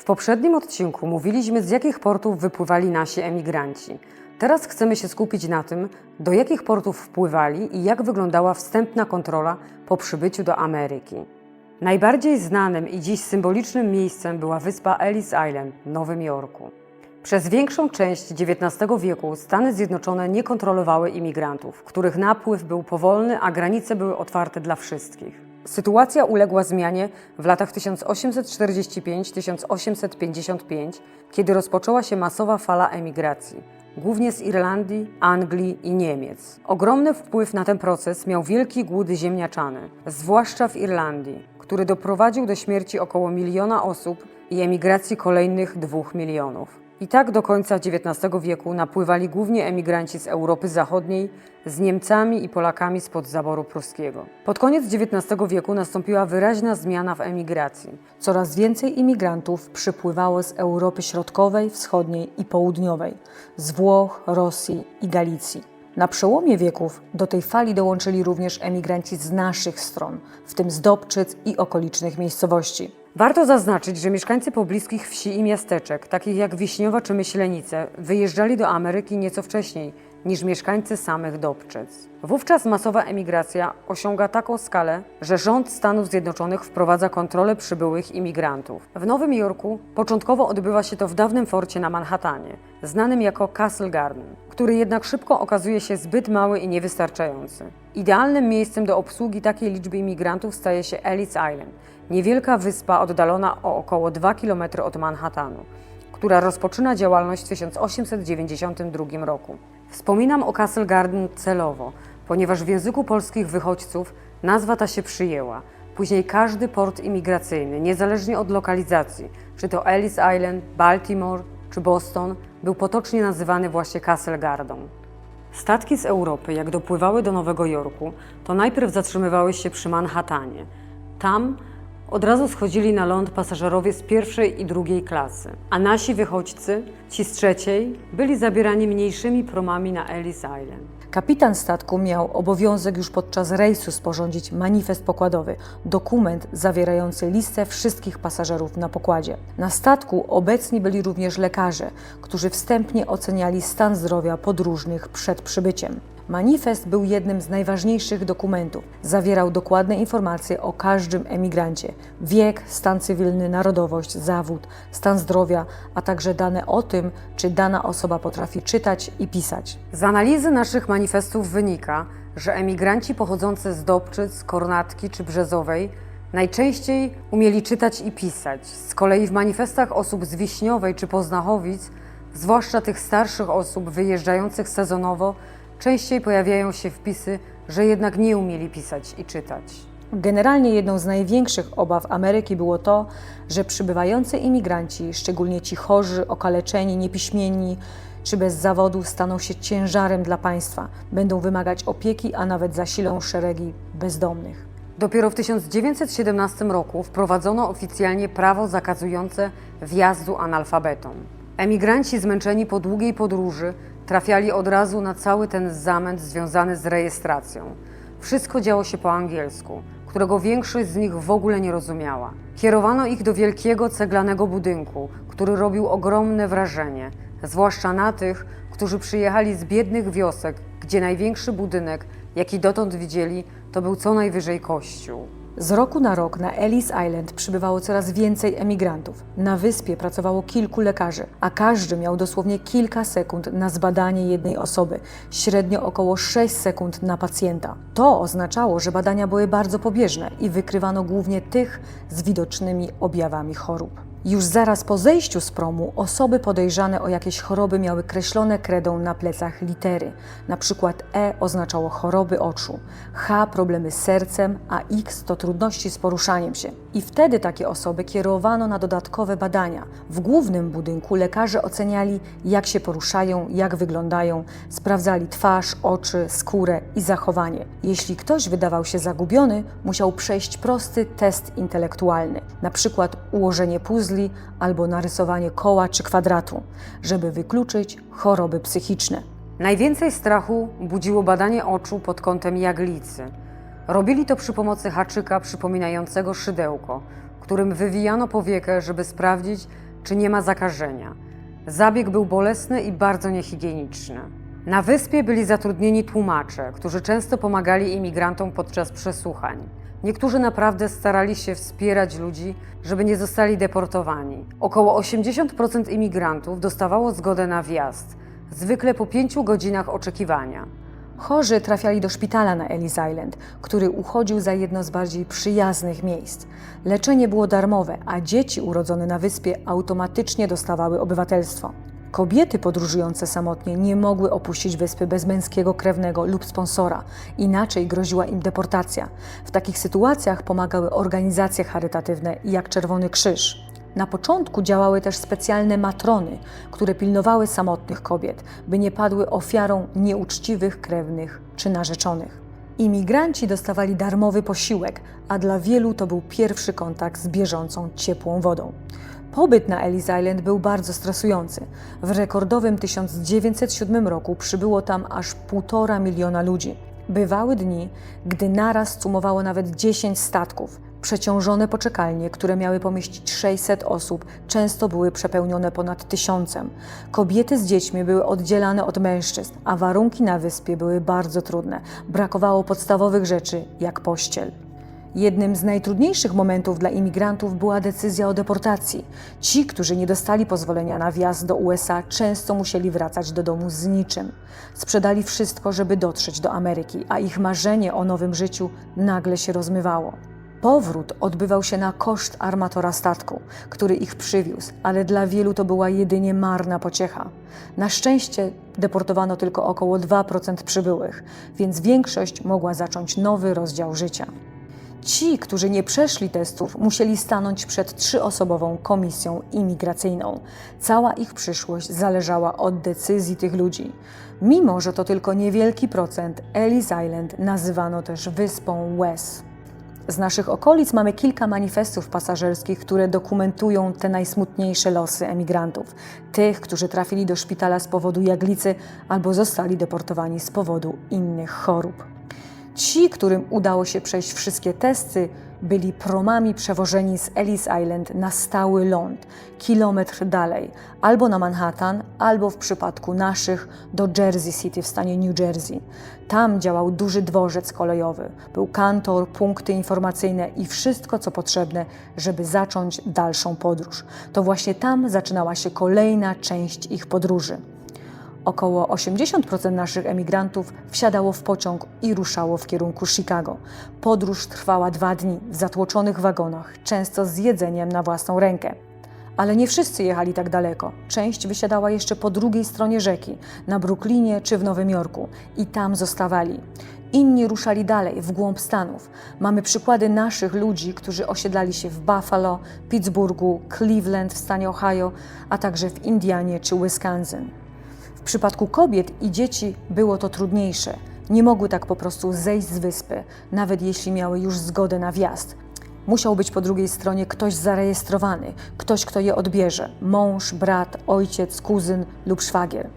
W poprzednim odcinku mówiliśmy, z jakich portów wypływali nasi emigranci. Teraz chcemy się skupić na tym, do jakich portów wpływali i jak wyglądała wstępna kontrola po przybyciu do Ameryki. Najbardziej znanym i dziś symbolicznym miejscem była wyspa Ellis Island w Nowym Jorku. Przez większą część XIX wieku Stany Zjednoczone nie kontrolowały imigrantów, których napływ był powolny, a granice były otwarte dla wszystkich. Sytuacja uległa zmianie w latach 1845-1855, kiedy rozpoczęła się masowa fala emigracji, głównie z Irlandii, Anglii i Niemiec. Ogromny wpływ na ten proces miał wielki głód ziemniaczany, zwłaszcza w Irlandii, który doprowadził do śmierci około miliona osób i emigracji kolejnych dwóch milionów. I tak do końca XIX wieku napływali głównie emigranci z Europy Zachodniej z Niemcami i Polakami spod zaboru pruskiego. Pod koniec XIX wieku nastąpiła wyraźna zmiana w emigracji. Coraz więcej imigrantów przypływało z Europy Środkowej, Wschodniej i Południowej, z Włoch, Rosji i Galicji. Na przełomie wieków do tej fali dołączyli również emigranci z naszych stron, w tym z Dobczyc i okolicznych miejscowości. Warto zaznaczyć, że mieszkańcy pobliskich wsi i miasteczek, takich jak Wiśniowa czy Myślenice, wyjeżdżali do Ameryki nieco wcześniej niż mieszkańcy samych Dobczyc. Wówczas masowa emigracja osiąga taką skalę, że rząd Stanów Zjednoczonych wprowadza kontrolę przybyłych imigrantów. W Nowym Jorku początkowo odbywa się to w dawnym forcie na Manhattanie, znanym jako Castle Garden, który jednak szybko okazuje się zbyt mały i niewystarczający. Idealnym miejscem do obsługi takiej liczby imigrantów staje się Ellis Island, niewielka wyspa oddalona o około 2 km od Manhattanu, która rozpoczyna działalność w 1892 roku. Wspominam o Castle Garden celowo, ponieważ w języku polskich wychodźców nazwa ta się przyjęła. Później każdy port imigracyjny, niezależnie od lokalizacji, czy to Ellis Island, Baltimore czy Boston, był potocznie nazywany właśnie Castle Garden. Statki z Europy, jak dopływały do Nowego Jorku, to najpierw zatrzymywały się przy Manhattanie. Tam od razu schodzili na ląd pasażerowie z pierwszej i drugiej klasy, a nasi wychodźcy, ci z trzeciej, byli zabierani mniejszymi promami na Ellis Island. Kapitan statku miał obowiązek już podczas rejsu sporządzić manifest pokładowy, dokument zawierający listę wszystkich pasażerów na pokładzie. Na statku obecni byli również lekarze, którzy wstępnie oceniali stan zdrowia podróżnych przed przybyciem. Manifest był jednym z najważniejszych dokumentów. Zawierał dokładne informacje o każdym emigrancie: wiek, stan cywilny, narodowość, zawód, stan zdrowia, a także dane o tym, czy dana osoba potrafi czytać i pisać. Z analizy naszych manifestów wynika, że emigranci pochodzący z Dobczyc, Kornatki czy Brzezowej najczęściej umieli czytać i pisać. Z kolei w manifestach osób z Wiśniowej czy Poznachowic, zwłaszcza tych starszych osób wyjeżdżających sezonowo, częściej pojawiają się wpisy, że jednak nie umieli pisać i czytać. Generalnie jedną z największych obaw Ameryki było to, że przybywający imigranci, szczególnie ci chorzy, okaleczeni, niepiśmienni czy bez zawodu, staną się ciężarem dla państwa, będą wymagać opieki, a nawet zasilą szeregi bezdomnych. Dopiero w 1917 roku wprowadzono oficjalnie prawo zakazujące wjazdu analfabetom. Emigranci zmęczeni po długiej podróży trafiali od razu na cały ten zamęt związany z rejestracją. Wszystko działo się po angielsku, którego większość z nich w ogóle nie rozumiała. Kierowano ich do wielkiego ceglanego budynku, który robił ogromne wrażenie, zwłaszcza na tych, którzy przyjechali z biednych wiosek, gdzie największy budynek, jaki dotąd widzieli, to był co najwyżej kościół. Z roku na rok na Ellis Island przybywało coraz więcej emigrantów. Na wyspie pracowało kilku lekarzy, a każdy miał dosłownie kilka sekund na zbadanie jednej osoby, średnio około 6 sekund na pacjenta. To oznaczało, że badania były bardzo pobieżne i wykrywano głównie tych z widocznymi objawami chorób. Już zaraz po zejściu z promu osoby podejrzane o jakieś choroby miały kreślone kredą na plecach litery. Na przykład E oznaczało choroby oczu, H problemy z sercem, a X to trudności z poruszaniem się. I wtedy takie osoby kierowano na dodatkowe badania. W głównym budynku lekarze oceniali, jak się poruszają, jak wyglądają, sprawdzali twarz, oczy, skórę i zachowanie. Jeśli ktoś wydawał się zagubiony, musiał przejść prosty test intelektualny, na przykład ułożenie puzli albo narysowanie koła czy kwadratu, żeby wykluczyć choroby psychiczne. Najwięcej strachu budziło badanie oczu pod kątem jaglicy. Robili to przy pomocy haczyka przypominającego szydełko, którym wywijano powiekę, żeby sprawdzić, czy nie ma zakażenia. Zabieg był bolesny i bardzo niehigieniczny. Na wyspie byli zatrudnieni tłumacze, którzy często pomagali imigrantom podczas przesłuchań. Niektórzy naprawdę starali się wspierać ludzi, żeby nie zostali deportowani. Około 80% imigrantów dostawało zgodę na wjazd, zwykle po pięciu godzinach oczekiwania. Chorzy trafiali do szpitala na Ellis Island, który uchodził za jedno z bardziej przyjaznych miejsc. Leczenie było darmowe, a dzieci urodzone na wyspie automatycznie dostawały obywatelstwo. Kobiety podróżujące samotnie nie mogły opuścić wyspy bez męskiego krewnego lub sponsora, inaczej groziła im deportacja. W takich sytuacjach pomagały organizacje charytatywne, jak Czerwony Krzyż. Na początku działały też specjalne matrony, które pilnowały samotnych kobiet, by nie padły ofiarą nieuczciwych krewnych czy narzeczonych. Imigranci dostawali darmowy posiłek, a dla wielu to był pierwszy kontakt z bieżącą, ciepłą wodą. Pobyt na Ellis Island był bardzo stresujący. W rekordowym 1907 roku przybyło tam aż półtora miliona ludzi. Bywały dni, gdy naraz cumowało nawet 10 statków. Przeciążone poczekalnie, które miały pomieścić 600 osób, często były przepełnione ponad tysiącem. Kobiety z dziećmi były oddzielane od mężczyzn, a warunki na wyspie były bardzo trudne. Brakowało podstawowych rzeczy, jak pościel. Jednym z najtrudniejszych momentów dla imigrantów była decyzja o deportacji. Ci, którzy nie dostali pozwolenia na wjazd do USA, często musieli wracać do domu z niczym. Sprzedali wszystko, żeby dotrzeć do Ameryki, a ich marzenie o nowym życiu nagle się rozmywało. Powrót odbywał się na koszt armatora statku, który ich przywiózł, ale dla wielu to była jedynie marna pociecha. Na szczęście deportowano tylko około 2% przybyłych, więc większość mogła zacząć nowy rozdział życia. Ci, którzy nie przeszli testów, musieli stanąć przed trzyosobową komisją imigracyjną. Cała ich przyszłość zależała od decyzji tych ludzi. Mimo, że to tylko niewielki procent, Ellis Island nazywano też wyspą Wes. Z naszych okolic mamy kilka manifestów pasażerskich, które dokumentują te najsmutniejsze losy emigrantów. Tych, którzy trafili do szpitala z powodu jaglicy albo zostali deportowani z powodu innych chorób. Ci, którym udało się przejść wszystkie testy, byli promami przewożeni z Ellis Island na stały ląd, kilometr dalej, albo na Manhattan, albo w przypadku naszych do Jersey City w stanie New Jersey. Tam działał duży dworzec kolejowy, był kantor, punkty informacyjne i wszystko, co potrzebne, żeby zacząć dalszą podróż. To właśnie tam zaczynała się kolejna część ich podróży. Około 80% naszych emigrantów wsiadało w pociąg i ruszało w kierunku Chicago. Podróż trwała dwa dni w zatłoczonych wagonach, często z jedzeniem na własną rękę. Ale nie wszyscy jechali tak daleko. Część wysiadała jeszcze po drugiej stronie rzeki, na Brooklynie czy w Nowym Jorku i tam zostawali. Inni ruszali dalej, w głąb Stanów. Mamy przykłady naszych ludzi, którzy osiedlali się w Buffalo, Pittsburghu, Cleveland w stanie Ohio, a także w Indianie czy Wisconsin. W przypadku kobiet i dzieci było to trudniejsze. Nie mogły tak po prostu zejść z wyspy, nawet jeśli miały już zgodę na wjazd. Musiał być po drugiej stronie ktoś zarejestrowany, ktoś, kto je odbierze mąż, brat, ojciec, kuzyn lub szwagier.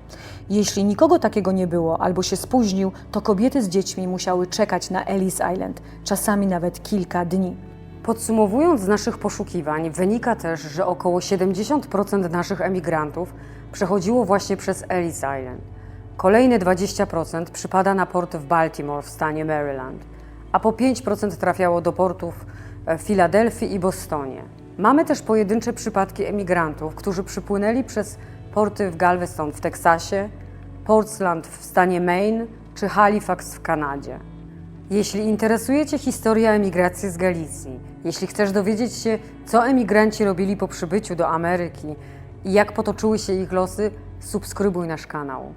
Jeśli nikogo takiego nie było albo się spóźnił, to kobiety z dziećmi musiały czekać na Ellis Island, czasami nawet kilka dni. Podsumowując z naszych poszukiwań, wynika też, że około 70% naszych emigrantów przechodziło właśnie przez Ellis Island. Kolejne 20% przypada na port w Baltimore w stanie Maryland, a po 5% trafiało do portów w Filadelfii i Bostonie. Mamy też pojedyncze przypadki emigrantów, którzy przypłynęli przez porty w Galveston w Teksasie, Portland w stanie Maine czy Halifax w Kanadzie. Jeśli interesuje Cię historia emigracji z Galicji, jeśli chcesz dowiedzieć się, co emigranci robili po przybyciu do Ameryki i jak potoczyły się ich losy, subskrybuj nasz kanał.